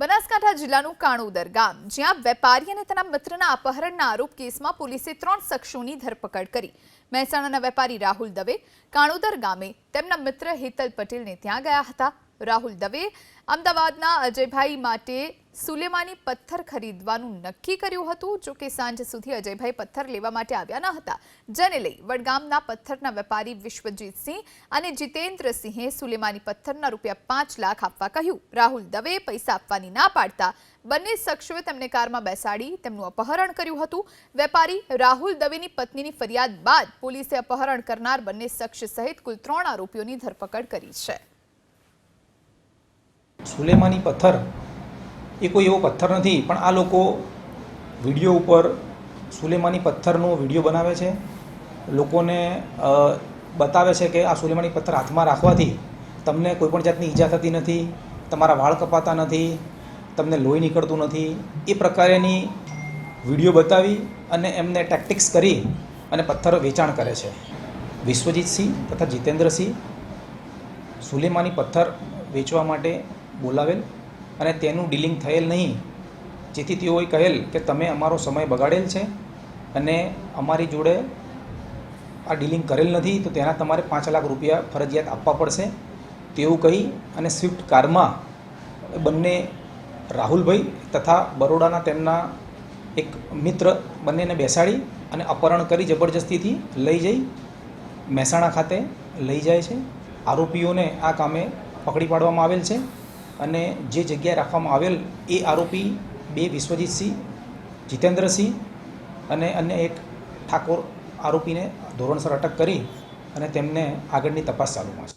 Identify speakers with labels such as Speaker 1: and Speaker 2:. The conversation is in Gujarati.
Speaker 1: બનાસકાંઠા જિલ્લાનું કાણોદર ગામ જ્યાં વેપારી અને તેના મિત્રના અપહરણના આરોપ કેસમાં પોલીસે ત્રણ શખ્સોની ધરપકડ કરી. મહેસાણાના વેપારી રાહુલ દવે કાણોદર ગામે તેમના મિત્ર હેતલ પટેલને ત્યાં ગયા હતા. રાહુલ દવે અમદાવાદના અજયભાઈ માટે સુલેમાની પથ્થર ખરીદવાનું નક્કી કર્યું હતું, જો કે સાંજ સુધી અજયભાઈ પથ્થર લેવા માટે આવ્યા ન હતા. જેને લઈ વડગામના પથ્થરના વેપારી વિશ્વજીતસિંહ અને જીતેન્દ્રસિંહે સુલેમાની પથ્થરના રૂપિયા પાંચ લાખ આપવા કહ્યું. રાહુલ દવે પૈસા આપવાની ના પાડતા બંને શખ્સોએ તેમને કારમાં બેસાડી તેમનું અપહરણ કર્યું હતું. વેપારી રાહુલ દવેની પત્નીની ફરિયાદ બાદ પોલીસે અપહરણ કરનાર બંને શખ્સ સહિત કુલ ત્રણ આરોપીઓની ધરપકડ કરી છે.
Speaker 2: સુલેમાની પથ્થર એ કોઈ એવો પથ્થર નથી, પણ આ લોકો વીડિયો ઉપર સુલેમાની પથ્થરનો વીડિયો બનાવે છે. લોકોને બતાવે છે કે આ સુલેમાની પથ્થર હાથમાં રાખવાથી તમને કોઈપણ જાતની ઈજા થતી નથી, તમારા વાળ કપાતા નથી, તમને લોહી નીકળતું નથી. એ પ્રકારેની વીડિયો બતાવી અને એમને ટેક્ટિક્સ કરી અને પથ્થર વેચાણ કરે છે. વિશ્વજીતસિંહ તથા જીતેન્દ્રસિંહ સુલેમાની પથ્થર વેચવા માટે બોલાવેલ અને તેનું ડીલિંગ થયેલ નહીં. જેથી તેઓએ કહેલ કે તમે અમારો સમય બગાડેલ છે અને અમારી જોડે આ ડીલિંગ કરેલ નથી, તો તેના તમારે પાંચ લાખ રૂપિયા ફરજિયાત આપવા પડશે. તેવું કહી અને સ્વિફ્ટ કારમાં બંને રાહુલભાઈ તથા બરોડાના તેમના એક મિત્ર બંનેને બેસાડી અને અપહરણ કરી જબરજસ્તીથી લઈ જઈ મહેસાણા ખાતે લઈ જાય છે. આરોપીઓને આ કામે પકડી પાડવામાં આવેલ છે. અને જે જગ્યાએ રાખવામાં આવેલ એ આરોપી બે વિશ્વજીતસિંહ જીતેન્દ્રસિંહ અને અન્ય એક ઠાકોર આરોપીને ધોરણસર અટક કરી અને તેમને આગળની તપાસ ચાલુમાં છે.